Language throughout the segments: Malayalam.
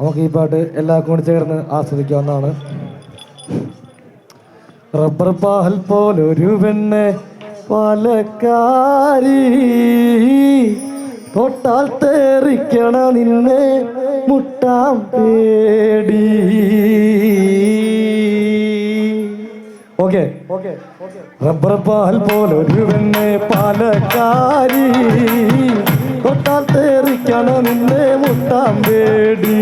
നമുക്ക് ഈ പാട്ട് എല്ലാവർക്കും കൂടി ചേർന്ന് ആസ്വദിക്കാവുന്നതാണ്. റബ്ബർ പാൽ പോലൊരു പെണ്ണ് പാലക്കാരി. തൊട്ടാൽ തേറിക്കണ നിന്നെ മുട്ടാം പേടി. ഓക്കെ. റബ്ബർ പാൽ പോലൊരു പെണ്ണ് പാലക്കാരി. തൊട്ടാൽ തേറിക്കണ നിന്നെ മുട്ടാം പേടി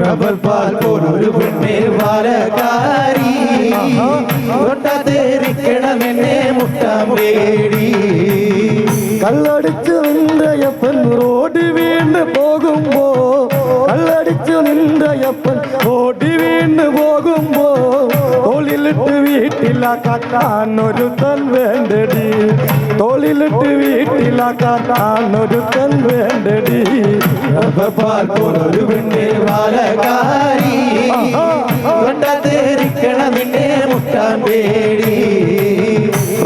റബ്ബർ പാൽ പോലൊരു പെണ്ണെ തേറിക്കണം നിന്നെ മുട്ടാൻ പേടി കള്ളടിച്ചു നിന്റെയപ്പൻ റോഡ് വീണ് പോകുമ്പോ കള്ളടിച്ചു നിന്റെയപ്പൻ റോഡ് വീണ് പോകുമ്പോ തോളിലിട്ട് വീട്ടിലാക്കാൻ ഒരു തൻ വേണ്ടടി. തോളിലിട്ട് വീട്ടിലാക്കാൻ ഒരു തൻ വേണ്ടടി. പോലൊരു പെണ്ണെ പാലക്കാരി തൊട്ടാത്തേരിക്കണമെന്നെ മുട്ടാൻ പേടി.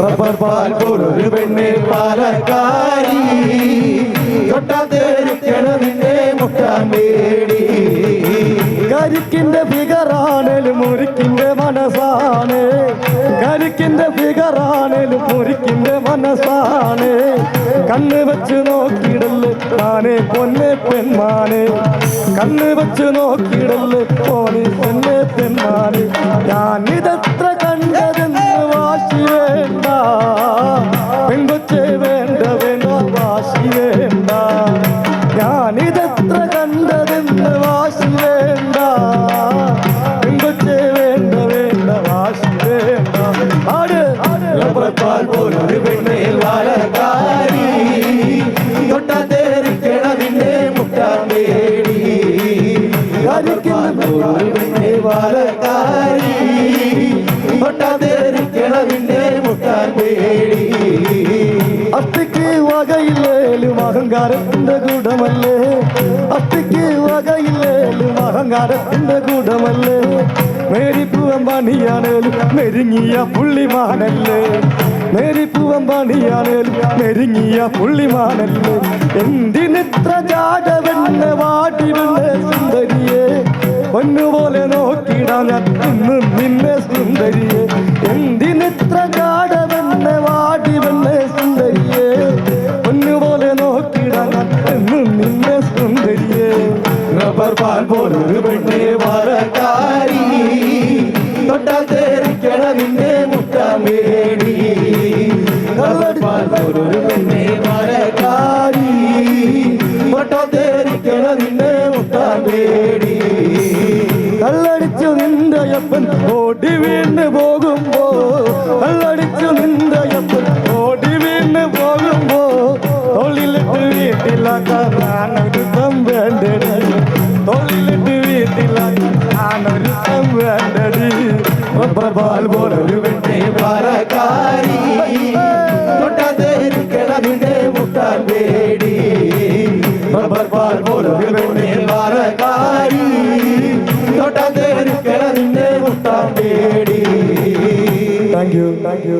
റബ്ബർ പാൽ പോലൊരു പെണ്ണെ പാലക്കാരി തൊട്ടാത്തേരിക്കണമെന്നെ മുട്ടാൻ പേടി. കരിക്കിന്റെ കരിക്കിന്റെ ഫിഗറാണേലും മുറിക്കിന്റെ മനസ്സാണ്. കണ്ണ് വെച്ച് നോക്കിയിടല്ലേ താനെ പൊന്നെ പെൺമാനെ കണ്ണ് വെച്ച് നോക്കിയിടല്ലേ പോനെ പൊന്നെ പെൺമാനെ ഞാൻ പെണ്ണെ പാലക്കാരി തൊട്ടാത്തേരിക്കണതിന്റെ മുട്ടാൻ പേടി അത്തിക്ക് വകയില്ലേലും അഹങ്കാരത്തിന്റെ കൂടമല്ലേ അത്തിക്ക് വകയില്ലേലും അഹങ്കാരത്തിന്റെ കൂടമല്ലേ മേരിപ്പൂവൻ പണിയാണേലും മെരുങ്ങിയ പുള്ളിമാനല്ലേ? മേരിപ്പൂവൻ പണിയാണേലും മെരുങ്ങിയ പുള്ളിമാനല്ലേ? എന്തിനിത്ര ജാഗവെന്ന വാടിവെണ്ണ പാൽ പോലൊരു പെണ്ണെ പാലക്കാരി തൊട്ടാത്തേരിക്കണതിന്റെ മുട്ടാൻ മുട്ടമേടി പാൽ പോലൊരു പെണ്ണെ പാലക്കാരി തൊട്ടാത്തേരിക്കണതിന്റെ മുട്ടാൻ പേടി കള്ളടിച്ചു നിന്റെയപ്പൻ ഓടി വീണ് പോകുമ്പോ. കള്ളടിച്ചു നിന്റെയപ്പൻ ഓടി വീണ് പോകുമ്പോ. തൊഴിലിട്ട് വീട്ടിലാക്കാൻ ഞാനൊരു തം വേണ്ടടി തൊഴിലിട്ട് വീട്ടിലാക്കാൻ ഞാനൊരു തം വേണ്ടടി പാൽ പോലൊരു പെണ്ണെ പാലക്കാരി തൊട്ടാത്തേരിക്കണതിന്റെ മുട്ടാൻ പേടി റബ്ബർ പാൽ പോലൊരു പെണ്ണെ പാലക്കാരി തൊട്ടാത്തേരിക്കണതിന്റെ മുട്ടാൻ പേടി താങ്ക് യു താങ്ക് യു